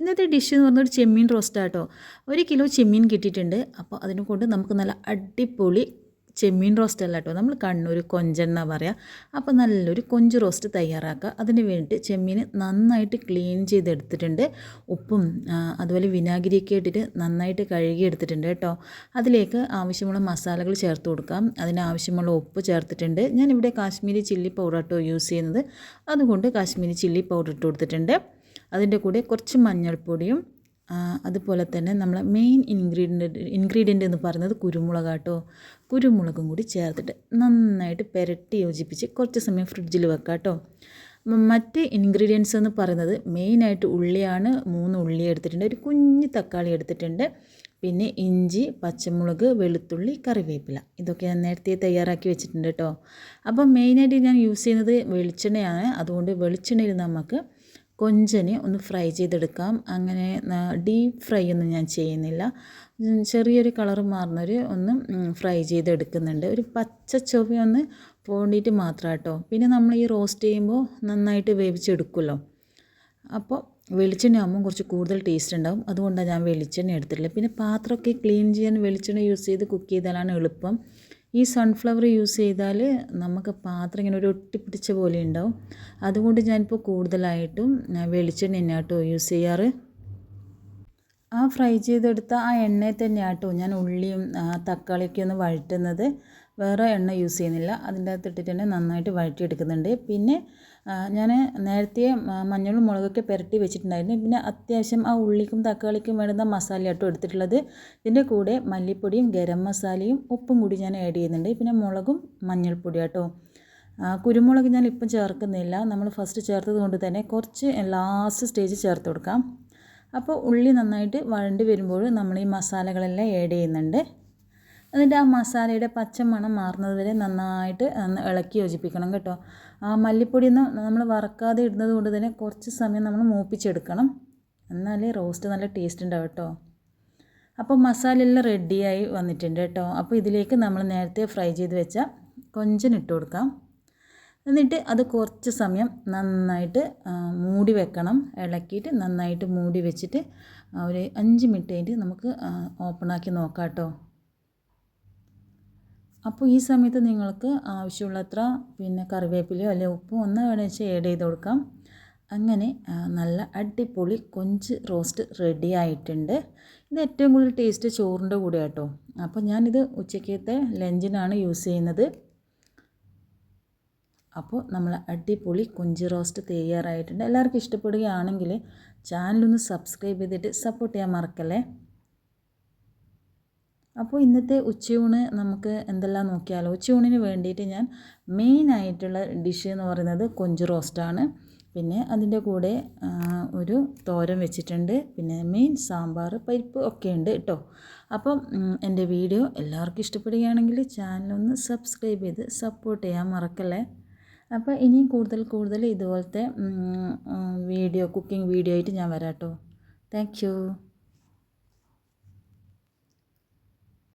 ഇന്നത്തെ ഡിഷ് എന്ന് പറഞ്ഞൊരു ചെമ്മീൻ റോസ്റ്റ് ആട്ടോ. ഒരു കിലോ ചെമ്മീൻ കിട്ടിയിട്ടുണ്ട്. അപ്പോൾ അതിനെ കൊണ്ട് നമുക്ക് നല്ല അടിപൊളി ചെമ്മീൻ റോസ്റ്റ് അല്ല കേട്ടോ നമ്മൾ കണ്ണൂർ കൊഞ്ചെണ്ണ പറയുക അപ്പോൾ നല്ലൊരു കൊഞ്ച് റോസ്റ്റ് തയ്യാറാക്കുക അതിന് വേണ്ടിയിട്ട് ചെമ്മീൻ നന്നായിട്ട് ക്ലീൻ ചെയ്തെടുത്തിട്ടുണ്ട്. ഉപ്പും അതുപോലെ വിനാഗിരിയൊക്കെ ഇട്ടിട്ട് നന്നായിട്ട് കഴുകി എടുത്തിട്ടുണ്ട് കേട്ടോ അതിലേക്ക് ആവശ്യമുള്ള മസാലകൾ ചേർത്ത് കൊടുക്കാം. അതിനാവശ്യമുള്ള ഉപ്പ് ചേർത്തിട്ടുണ്ട്. ഞാനിവിടെ കാശ്മീരി ചില്ലി പൗഡർ കേട്ടോ യൂസ് ചെയ്യുന്നത്. അതുകൊണ്ട് കാശ്മീരി ചില്ലി പൗഡർ ഇട്ട് കൊടുത്തിട്ടുണ്ട്. അതിന്റെ കൂടെ കുറച്ച് മഞ്ഞൾപ്പൊടിയും അതുപോലെ തന്നെ നമ്മളെ മെയിൻ ഇൻഗ്രീഡിയന്റ് ഇൻഗ്രീഡിയന്റ് എന്ന് പറയുന്നത് കുരുമുളക് കേട്ടോ കുരുമുളകും കൂടി ചേർത്തിട്ട് നന്നായിട്ട് പുരട്ടി യോജിപ്പിച്ച് കുറച്ച് സമയം ഫ്രിഡ്ജിൽ വെക്കാം കേട്ടോ മറ്റ് ഇൻഗ്രീഡിയൻസ് എന്ന് പറയുന്നത് മെയിനായിട്ട് ഉള്ളിയാണ് മൂന്ന് ഉള്ളി എടുത്തിട്ടുണ്ട് ഒരു കുഞ്ഞ് തക്കാളി എടുത്തിട്ടുണ്ട്. പിന്നെ ഇഞ്ചി പച്ചമുളക് വെളുത്തുള്ളി കറിവേപ്പില. ഇതൊക്കെ ഞാൻ നേരത്തെ തയ്യാറാക്കി വെച്ചിട്ടുണ്ട് കേട്ടോ അപ്പം മെയിനായിട്ട് ഞാൻ യൂസ് ചെയ്യുന്നത് വെളിച്ചെണ്ണയാണ്. അതുകൊണ്ട് വെളിച്ചെണ്ണയിൽ നമുക്ക് കൊഞ്ചനെ ഒന്ന് ഫ്രൈ ചെയ്തെടുക്കാം. അങ്ങനെ ഡീപ്പ് ഫ്രൈ ഒന്നും ഞാൻ ചെയ്യുന്നില്ല. ചെറിയൊരു കളർ മാറുന്നൊരു ഒന്ന് ഫ്രൈ ചെയ്തെടുക്കുന്നുണ്ട്. ഒരു പച്ച ചൊവ്വ ഒന്ന് പോണ്ടിയിട്ട് മാത്രം കേട്ടോ പിന്നെ നമ്മൾ ഈ റോസ്റ്റ് ചെയ്യുമ്പോൾ നന്നായിട്ട് വേവിച്ചെടുക്കുമല്ലോ. അപ്പോൾ വെളിച്ചെണ്ണ ആകുമ്പോൾ കുറച്ച് കൂടുതൽ ടേസ്റ്റ് ഉണ്ടാവും. അതുകൊണ്ടാണ് ഞാൻ വെളിച്ചെണ്ണ എടുത്തിട്ടില്ല. പിന്നെ പാത്രമൊക്കെ ക്ലീൻ ചെയ്യാൻ വെളിച്ചെണ്ണ യൂസ് ചെയ്ത് കുക്ക് ചെയ്താലാണ് എളുപ്പം. ഈ സൺഫ്ലവർ യൂസ് ചെയ്താൽ നമുക്ക് പാത്രം ഇങ്ങനെ ഒരു ഒട്ടിപ്പിടിച്ച പോലെ ഉണ്ടാവും. അതുകൊണ്ട് ഞാനിപ്പോൾ കൂടുതലായിട്ടും വെളിച്ചെണ്ണ തന്നെയാണ് കേട്ടോ യൂസ് ചെയ്യാറ്. ആ ഫ്രൈ ചെയ്തെടുത്ത ആ എണ്ണയിൽ തന്നെയാണ് കേട്ടോ ഞാൻ ഉള്ളിയും തക്കാളിയൊക്കെ ഒന്ന് വഴറ്റുന്നത്. വേറെ എണ്ണ യൂസ് ചെയ്യുന്നില്ല. അതിന്റെ അകത്തിട്ടിട്ട് തന്നെ നന്നായിട്ട് വഴറ്റിയെടുക്കുന്നുണ്ട്. പിന്നെ ഞാൻ നേരത്തെ മഞ്ഞളും മുളകൊക്കെ പുരട്ടി വെച്ചിട്ടുണ്ടായിരുന്നു. പിന്നെ അത്യാവശ്യം ആ ഉള്ളിക്കും തക്കാളിക്കും വേണ്ടുന്ന മസാല കേട്ടോ എടുത്തിട്ടുള്ളത്. ഇതിന്റെ കൂടെ മല്ലിപ്പൊടിയും ഗരം മസാലയും ഉപ്പും കൂടി ഞാൻ ആഡ് ചെയ്യുന്നുണ്ട്. പിന്നെ മുളകും മഞ്ഞൾപ്പൊടി കേട്ടോ കുരുമുളക് ഞാൻ ഇപ്പം ചേർക്കുന്നില്ല. നമ്മൾ ഫസ്റ്റ് ചേർത്തത് കൊണ്ട് തന്നെ കുറച്ച് ലാസ്റ്റ് സ്റ്റേജ് ചേർത്ത് കൊടുക്കാം. അപ്പോൾ ഉള്ളി നന്നായിട്ട് വഴണ്ടി വരുമ്പോൾ നമ്മൾ ഈ മസാലകളെല്ലാം ആഡ് ചെയ്യുന്നുണ്ട്. എന്നിട്ട് ആ മസാലയുടെ പച്ചമണം മാറുന്നത് വരെ നന്നായിട്ട് ഇളക്കി യോജിപ്പിക്കണം കേട്ടോ. ആ മല്ലിപ്പൊടി ഒന്ന് നമ്മൾ വറക്കാതെ ഇടുന്നത് കൊണ്ട് തന്നെ കുറച്ച് സമയം നമ്മൾ മൂപ്പിച്ചെടുക്കണം. എന്നാലേ റോസ്റ്റ് നല്ല ടേസ്റ്റ് ഉണ്ടാവും കേട്ടോ. അപ്പോൾ മസാല എല്ലാം റെഡിയായി വന്നിട്ടുണ്ട് കേട്ടോ. അപ്പോൾ ഇതിലേക്ക് നമ്മൾ നേരത്തെ ഫ്രൈ ചെയ്ത് വെച്ച കൊഞ്ചൻ ഇട്ട് കൊടുക്കാം. എന്നിട്ട് അത് കുറച്ച് സമയം നന്നായിട്ട് മൂടി വെക്കണം. ഇളക്കിയിട്ട് നന്നായിട്ട് മൂടി വെച്ചിട്ട് ഒരു അഞ്ച് മിനിറ്റ് കഴിഞ്ഞിട്ട് നമുക്ക് ഓപ്പണാക്കി നോക്കാം കേട്ടോ. അപ്പോൾ ഈ സമയത്ത് നിങ്ങൾക്ക് ആവശ്യമുള്ളത്ര പിന്നെ കറിവേപ്പിലയോ അല്ലെങ്കിൽ ഉപ്പോ ഒന്ന് വേണമെന്ന് ആഡ് ചെയ്ത് കൊടുക്കാം. അങ്ങനെ നല്ല അടിപൊളി കൊഞ്ച് റോസ്റ്റ് റെഡി ആയിട്ടുണ്ട്. ഇത് ഏറ്റവും കൂടുതൽ ടേസ്റ്റ് ചോറിന്റെ കൂടെ കേട്ടോ അപ്പോൾ ഞാനിത് ഉച്ചക്കത്തെ ലഞ്ചിനാണ് യൂസ് ചെയ്യുന്നത്. അപ്പോൾ നമ്മൾ അടിപൊളി കൊഞ്ച് റോസ്റ്റ് തയ്യാറായിട്ടുണ്ട്. എല്ലാവർക്കും ഇഷ്ടപ്പെടുകയാണെങ്കിൽ ചാനലൊന്ന് സബ്സ്ക്രൈബ് ചെയ്തിട്ട് സപ്പോർട്ട് ചെയ്യാൻ മറക്കല്ലേ? അപ്പോൾ ഇന്നത്തെ ഉച്ചയൂണ് നമുക്ക് എന്തെല്ലാം നോക്കിയാലോ? ഉച്ചയൂണിന് വേണ്ടിയിട്ട് ഞാൻ മെയിൻ ആയിട്ടുള്ള ഡിഷ് എന്ന് പറയുന്നത് കൊഞ്ച് റോസ്റ്റാണ്. പിന്നെ അതിന്റെ കൂടെ ഒരു തോരൻ വെച്ചിട്ടുണ്ട്. പിന്നെ മെയിൻ സാമ്പാർ പരിപ്പ് ഒക്കെ ഉണ്ട് കേട്ടോ. അപ്പം എന്റെ വീഡിയോ എല്ലാവർക്കും ഇഷ്ടപ്പെടുകയാണെങ്കിൽ ചാനലൊന്ന് സബ്സ്ക്രൈബ് ചെയ്ത് സപ്പോർട്ട് ചെയ്യാൻ മറക്കല്ലേ? അപ്പോൾ ഇനിയും കൂടുതൽ കൂടുതൽ ഇതുപോലത്തെ വീഡിയോ കുക്കിംഗ് വീഡിയോ ആയിട്ട് ഞാൻ വരാം കേട്ടോ. താങ്ക്